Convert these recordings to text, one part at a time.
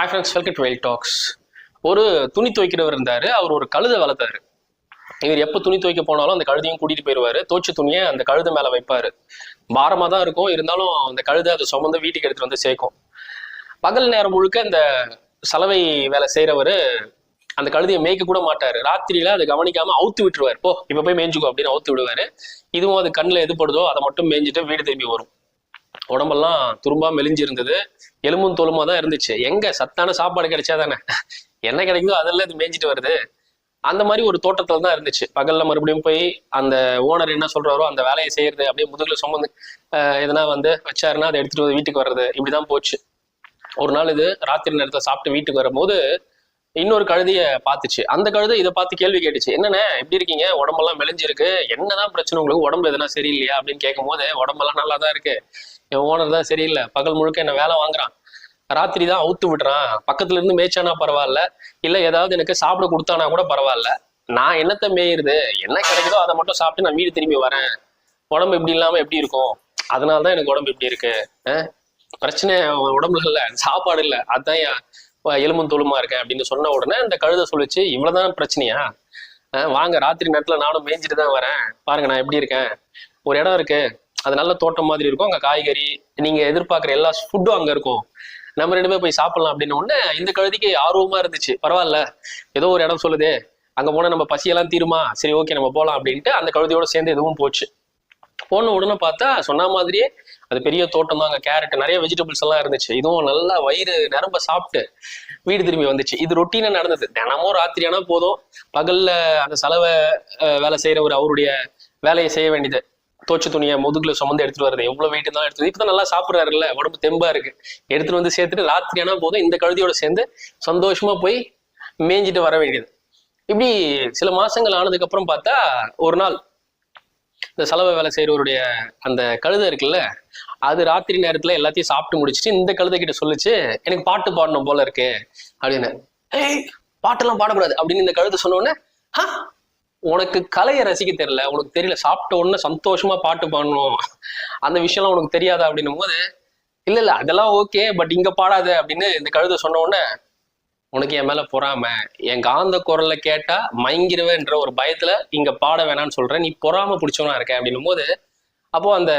Hi friends welcome to Veyil talks ஒரு துணி துவைக்கிறவர் இருந்தார் அவர் ஒரு கழுதை வளர்த்தாரு. இவர் எப்போ துணி துவைக்க போனாலும் அந்த கழுதையும் கூட்டிட்டு போயிடுவார் தோச்ச துணியை அந்த கழுதை மேலே வைப்பாரு. பாரமாக தான் இருக்கும் இருந்தாலும் அந்த கழுதை அதை சுமந்து வீட்டுக்கு எடுத்துட்டு வந்து சேர்க்கும். பகல் நேரம் முழுக்க இந்த சலவை வேலை செய்கிறவர் அந்த கழுதையை மேய்க்க கூட மாட்டாரு. ராத்திரியில அதை கவனிக்காம அவுத்து விட்டுருவார். போ இப்போ போய் மேய்ஞ்சுக்கோ அப்படின்னு அவுத்து விடுவாரு. இதுவும் அது கண்ணில் எது படுதோ அதை மட்டும் மேய்ஞ்சிட்டு வீடு திரும்பி வரும். உடம்பெல்லாம் துரும்பா மெலிஞ்சு இருந்தது எலும்பும் தோலுமா தான் இருந்துச்சு. எங்க? சத்தான சாப்பாடு கிடைச்சா தானே என்ன கிடைக்குதோ அதெல்லாம் இது மேய்ஞ்சிட்டு வருது. அந்த மாதிரி ஒரு தோட்டத்துல தான் இருந்துச்சு. பகல்ல மறுபடியும் போய் அந்த ஓனர் என்ன சொல்றாரோ அந்த வேலையை செய்யறது அப்படியே முதுகுல சுமந்து எதனா வந்து வச்சாருன்னா அதை எடுத்துட்டு வந்து வீட்டுக்கு வர்றது. இப்படிதான் போச்சு. ஒரு நாள் இது ராத்திரி நேரத்தை சாப்பிட்டு வீட்டுக்கு வரும்போது இன்னொரு கழுதிய பாத்துச்சு அந்த கழுதை இதை பார்த்து கேள்வி கேட்டுச்சு. என்னண்ணே எப்படி இருக்கீங்க? உடம்பெல்லாம் மெலிஞ்சிருக்கு. என்னதான் பிரச்சனை உங்களுக்கு? உடம்பு எதனா சரியில்லையா? அப்படின்னு கேட்கும் போது உடம்பெல்லாம் நல்லா தான் இருக்கு. என் ஓனர் தான் சரியில்லை. பகல் முழுக்க என்ன வேலை வாங்குறான். ராத்திரி தான் அவுத்து விடுறான். பக்கத்துல இருந்து மேய்ச்சானா பரவாயில்ல. இல்ல ஏதாவது எனக்கு சாப்பிட கொடுத்தானா கூட பரவாயில்ல. நான் என்னத்த மேயிருது என்ன கிடைக்குதோ அதை மட்டும் சாப்பிட்டு நான் வீடு திரும்பி வரேன். உடம்பு இப்படி இல்லாம எப்படி இருக்கும்? அதனால தான் எனக்கு உடம்பு இப்படி இருக்கு. அஹ் பிரச்சனை உடம்புல இல்ல. சாப்பாடு இல்ல. அதான் எலும்பும் தோலுமா இருக்கேன் அப்படின்னு சொன்ன உடனே அந்த கழுதை சொல்லிச்சு இவ்வளவுதான் பிரச்சனையா? வாங்க ராத்திரி நேரத்துல நானும் மேய்ஞ்சிட்டு தான் வரேன். பாருங்க நான் எப்படி இருக்கேன்? ஒரு இடம் இருக்கு. அது நல்ல தோட்டம் மாதிரி இருக்கும். அங்க காய்கறி நீங்க எதிர்பார்க்குற எல்லா ஃபுட்டும் அங்க இருக்கும். நம்ம ரெண்டு பேர் போய் சாப்பிடலாம் அப்படின்னு உடனே இந்த கழுதிக்கு ஆர்வமா இருந்துச்சு. பரவாயில்ல. ஏதோ ஒரு இடம் சொல்லுதே. அங்க போனா நம்ம பசியெல்லாம் தீருமா? சரி ஓகே நம்ம போலாம் அப்படின்ட்டு அந்த கழுதியோட சேர்ந்து எதுவும் போச்சு. போன உடனே பார்த்தா சொன்ன மாதிரியே அது பெரிய தோட்டம் தான் அங்கே கேரட் நிறைய வெஜிடபிள்ஸ் எல்லாம் இருந்துச்சு. இதுவும் நல்லா வயிறு நிரம்ப சாப்பிட்டு வீடு திரும்பி வந்துச்சு. இது ரொட்டீனா நடந்தது. தினமும் ராத்திரி ஆனால் போதும். பகல்ல அந்த செலவை வேலை செய்யறவர் அவருடைய வேலையை செய்ய வேண்டியது. தோச்சு துணியை முதுகுல சுமந்து எடுத்துட்டு வருது எவ்வளவு வெயிட் தான் எடுத்து இப்பதான் நல்லா சாப்பிடுறாருல்ல. உடம்பு தெம்பா இருக்கு. எடுத்துட்டு வந்து சேர்த்துட்டு ராத்திரி ஆனா போதும். இந்த கழுதியோட சேர்ந்து சந்தோஷமா போய் மேய்ஞ்சிட்டு வர வேண்டியது. இப்படி சில மாசங்கள் ஆனதுக்கு அப்புறம் பார்த்தா ஒரு நாள் இந்த செலவை வேலை செய்கிறவருடைய அந்த கழுதை இருக்குல்ல அது ராத்திரி நேரத்துல எல்லாத்தையும் சாப்பிட்டு முடிச்சுட்டு இந்த கழுதை கிட்ட சொல்லிச்சு எனக்கு பாட்டு பாடணும் போல இருக்கு. அப்படின்னு. ஏய் பாட்டெல்லாம் பாடக்கூடாது. அப்படின்னு இந்த கழுதை சொன்ன உடனே "ஹா, உனக்கு கலையை ரசிக்க தெரியல உனக்கு தெரியல சாப்பிட்ட உடனே சந்தோஷமா பாட்டு பாடணும். அந்த விஷயம்லாம் உனக்கு தெரியாதா? அப்படின்னும் போது இல்ல இல்ல அதெல்லாம் ஓகே பட் இங்க பாடாத. அப்படின்னு இந்த கழுதை சொன்ன உடனே உனக்கு என் மேல பொறாம? என் காந்த குரல்ல கேட்டா மயங்கிருவேன்ற ஒரு பயத்துல இங்க பாட வேணாம்னு சொல்றேன். நீ பொறாம பிடிச்சவனா இருக்க அப்படின்னும் போது அப்போ அந்த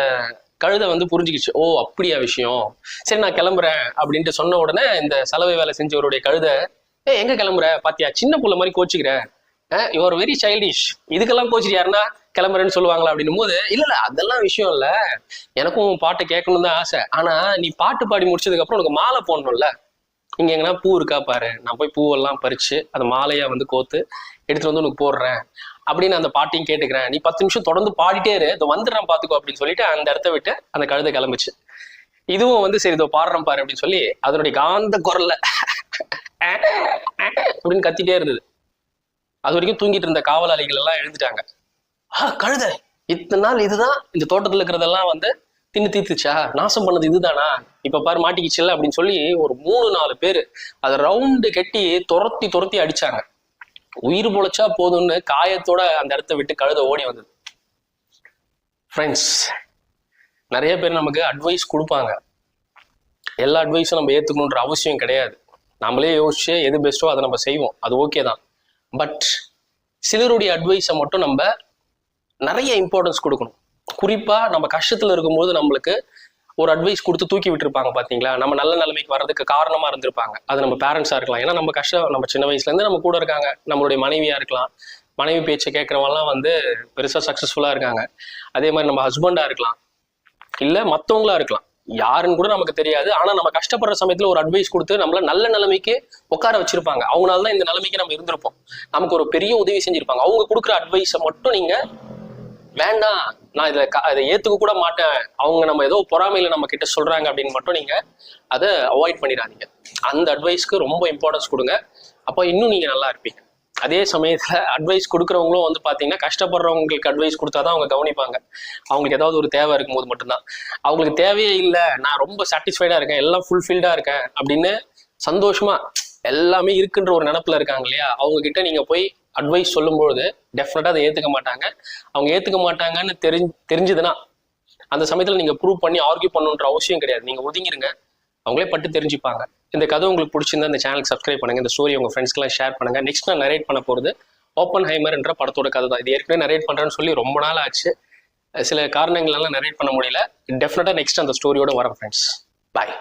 கழுதை வந்து புரிஞ்சுக்கிச்சு. ஓ அப்படியா விஷயம். சரி நான் கிளம்புறேன் அப்படின்ட்டு சொன்ன உடனே இந்த சலவை வேலை செஞ்சவருடைய கழுதை ஏ எங்க கிளம்புற? பாத்தியா? சின்ன புள்ள மாதிரி கோச்சிக்கிற. யுவர் வெரி சைல்டிஷ் இதுக்கெல்லாம் கோச்சிட்டு யாருன்னா கிளம்புறேன்னு சொல்லுவாங்களா? அப்படின்னும் போது இல்ல இல்ல அதெல்லாம் விஷயம் இல்ல. எனக்கும் பாட்டு கேட்கணும் தான் ஆசை. ஆனா நீ பாட்டு பாடி முடிச்சதுக்கு அப்புறம் உனக்கு மாலை போடணும்ல. இங்க எங்கன்னா பூ இருக்கா பாரு. நான் போய் பூவெல்லாம் பறிச்சு அதை மாலையா வந்து கோத்து எடுத்துட்டு வந்து உனக்கு போடுறேன். அப்படின்னு அந்த பாட்டியும் கேட்டுக்கிறேன். நீ பத்து நிமிஷம் தொடர்ந்து பாடிட்டே இரு. இதை வந்துடுறேன் பாத்துக்கோ அப்படின்னு சொல்லிட்டு அந்த இடத்த விட்டு அந்த கழுதை கிளம்புச்சு. இதுவும் வந்து சரி இதோ பாடுறேன் பாரு அப்படின்னு சொல்லி அதனுடைய காந்த குரல்ல அப்படின்னு கத்திட்டே இருந்தது. அது வரைக்கும் தூங்கிட்டு இருந்த காவலாளிகள் எல்லாம் எழுந்துட்டாங்க. ஆ கழுதை இத்தனை நாள் இதுதான்? இந்த தோட்டத்துல இருக்கிறதெல்லாம் வந்து தின்னு தீர்த்துச்சா நாசம் பண்ணது இதுதானா? இப்ப பாரு மாட்டிக்கிச்சுல அப்படின்னு சொல்லி ஒரு மூணு நாலு பேர் அதை ரவுண்டு கட்டி துரத்தி துரத்தி அடிச்சாங்க. உயிர் பொழைச்சா போதும்னு காயத்தோட அந்த இடத்த விட்டு கழுத ஓடி வந்தது. ஃப்ரெண்ட்ஸ் நிறைய பேர் நமக்கு அட்வைஸ் கொடுப்பாங்க. எல்லா அட்வைஸும் நம்ம ஏற்றுக்கணுன்ற அவசியம் கிடையாது. நம்மளே யோசிச்சு எது பெஸ்ட்டோ அதை நம்ம செய்வோம். அது ஓகே தான். பட் சிலருடைய அட்வைஸை மட்டும் நம்ம நிறைய இம்பார்ட்டன்ஸ் கொடுக்கணும். குறிப்பாக நம்ம கஷ்டத்தில் இருக்கும்போது நம்மளுக்கு ஒரு அட்வைஸ் கொடுத்து தூக்கி விட்டுருப்பாங்க பார்த்தீங்களா நம்ம நல்ல நிலைமைக்கு வர்றதுக்கு காரணமாக இருந்திருப்பாங்க. அது நம்ம பேரண்ட்ஸாக இருக்கலாம். ஏன்னா நம்ம கஷ்டம் நம்ம சின்ன வயசுலேருந்து நம்ம கூட இருக்காங்க. நம்மளுடைய மனைவியாக இருக்கலாம். மனைவி பேச்சை கேட்குறவங்கலாம் வந்து பெருசாக சக்ஸஸ்ஃபுல்லாக இருக்காங்க. அதே மாதிரி நம்ம ஹஸ்பண்டாக இருக்கலாம். இல்லை மற்றவங்களா இருக்கலாம். யாருன்னு கூட நமக்கு தெரியாது. ஆனால் நம்ம கஷ்டப்படுற சமயத்தில் ஒரு அட்வைஸ் கொடுத்து நம்மள நல்ல நிலைமைக்கு உட்கார வச்சிருப்பாங்க. அவங்களால தான் இந்த நிலைமைக்கு நம்ம இருந்திருப்போம். நமக்கு ஒரு பெரிய உதவி செஞ்சிருப்பாங்க. அவங்க கொடுக்குற அட்வைஸை மட்டும் நீங்கள் வேண்டாம். நான் இதை க- அதை ஏத்துக்க கூட மாட்டேன். அவங்க நம்ம ஏதோ பொறாமையில நம்ம கிட்ட சொல்றாங்க அப்படின்னு மட்டும் நீங்க அதை அவாய்ட் பண்ணிடாதீங்க. அந்த அட்வைஸ்க்கு ரொம்ப இம்பார்ட்டன்ஸ் கொடுங்க. அப்போ இன்னும் நீங்க நல்லா இருப்பீங்க. அதே சமயத்துல அட்வைஸ் கொடுக்குறவங்களும் வந்து பாத்தீங்கன்னா கஷ்டப்படுறவங்களுக்கு அட்வைஸ் கொடுத்தாதான் அவங்க கவனிப்பாங்க. அவங்களுக்கு ஏதாவது ஒரு தேவை இருக்கும்போது மட்டும்தான். அவங்களுக்கு தேவையே இல்லை. நான் ரொம்ப சாட்டிஸ்ஃபைடா இருக்கேன். எல்லாம் ஃபுல்ஃபில்டா இருக்கேன் அப்படின்னு சந்தோஷமா எல்லாமே இருக்குன்ற ஒரு நினப்புல இருக்காங்க இல்லையா? அவங்க கிட்ட நீங்க போய் அட்வைஸ் சொல்லும்பொழுது டெஃபினட்டாக அதை ஏற்றுக்க மாட்டாங்க. அவங்க ஏத்துக்க மாட்டாங்கன்னு தெரிஞ்சு தெரிஞ்சதுன்னா அந்த சமயத்தில் நீங்கள் ப்ரூவ் பண்ணி ஆர்கியூ பண்ணுன்ற அவசியம் கிடையாது. நீங்கள் ஒதுங்கிருங்க. அவங்களே பட்டு தெரிஞ்சுப்பாங்க. இந்த கதை உங்களுக்கு பிடிச்சிருந்தா இந்த சேனலுக்கு சப்ஸ்கிரைப் பண்ணுங்க. இந்த ஸ்டோரி உங்கள் ஃப்ரெண்ட்ஸ்க்கெலாம் ஷேர் பண்ணுங்க. நெக்ஸ்ட் நான் நரேட் பண்ண போகிறது ஓப்பன் ஹைமர் என்ற படத்தோட கதை தான். இது ஏற்கனவே நரேட் பண்ணுறேன்னு சொல்லி ரொம்ப நாள் ஆச்சு. சில காரணங்களெல்லாம் நரேட் பண்ண முடியல. டெஃபினட்டாக நெக்ஸ்ட் அந்த ஸ்டோரியோட வரேன் ஃப்ரெண்ட்ஸ் பாய்